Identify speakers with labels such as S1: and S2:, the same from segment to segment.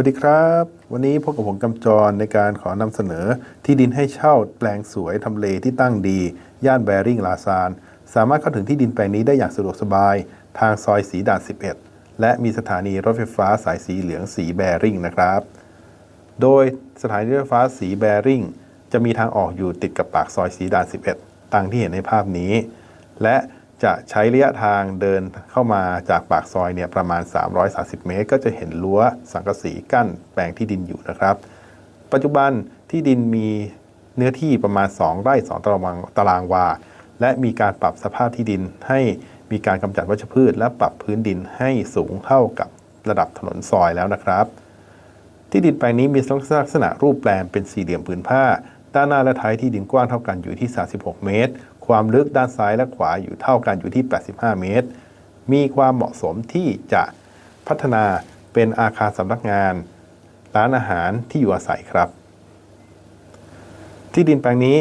S1: วัสดีครับ วันนี้พบกับผมกำจรในการขอนำเสนอ ที่ดินให้เช่าแปลงสวยทำเลที่ตั้งดี ย่านแบริ่งลาซาน สามารถเข้าถึงที่ดินแปลงนี้ได้อย่างสะดวกสบาย ทางซอยสีด่าน 11 และมีสถานีรถไฟฟ้าสายสีเหลืองสีแบริ่งนะครับ โดยสถานีรถไฟฟ้าสีแบริ่งจะมีทางออกอยู่ติดกับปากซอยสีด่าน 11 ตังที่เห็นในภาพนี้ และ จะใช้ระยะทางเดินเข้ามาจากปากซอยเนี่ยประมาณ 330 เมตร ก็จะเห็นรั้วสังกะสีกั้นแปลงที่ดินอยู่นะครับ ปัจจุบันที่ดินมีเนื้อที่ประมาณ 2 ไร่ 2 ตารางตารางวา และมีการปรับสภาพที่ดินให้มีการกำจัดวัชพืช และปรับพื้นดินให้สูงเท่ากับระดับถนนซอยแล้วนะครับ ที่ดินแปลงนี้มีลักษณะรูปแปลนเป็นสี่เหลี่ยมผืนผ้า ด้านหน้าและท้ายที่ดินกว้างเท่ากันอยู่ที่ 36 เมตร ความลึกด้านซ้ายและขวาอยู่เท่ากันอยู่ที่ 85 เมตร มีความเหมาะสมที่จะพัฒนาเป็นอาคารสำนักงาน ร้านอาหารที่อยู่อาศัยครับ ที่ดินแปลงนี้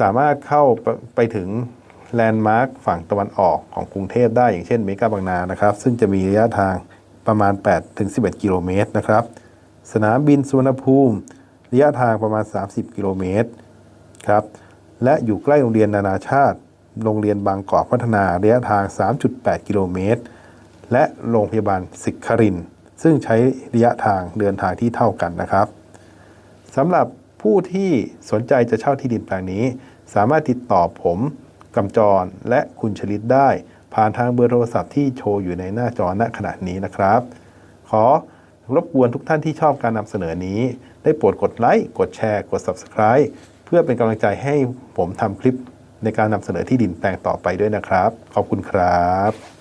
S1: สามารถเข้าไปไปถึงแลนด์มาร์คฝั่งตะวันออกของกรุงเทพได้อย่างเช่นเมกาบางนานะครับ ซึ่งจะมีระยะทางประมาณ 8-11 กิโลเมตรนะครับ สนามบินสุวรรณภูมิ ระยะทางประมาณ 30 กิโลเมตรครับและอยู่ใกล้โรงเรียนนานาชาติ โรงเรียนบางกอกพัฒนาระยะทาง 3.8 กิโลเมตร และโรงพยาบาลสิกคริน ซึ่งใช้ระยะทางเดินทางที่เท่ากันนะครับสำหรับผู้ที่สนใจจะเช่าที่ดินแปลงนี้ สามารถติดต่อผมกำจรและคุณชลิตได้ ผ่านทางเบอร์โทรศัพท์ที่โชว์อยู่ในหน้าจอณขณะนี้นะครับ ขอ รบกวนทุกท่านที่ชอบการนำเสนอนี้ ได้โปรดกดไลค์ กดแชร์ กด Subscribe เพื่อเป็นกำลังใจให้ผมทำคลิปในการนำเสนอที่ดินแปลงต่อไปด้วยนะครับ ขอบคุณครับ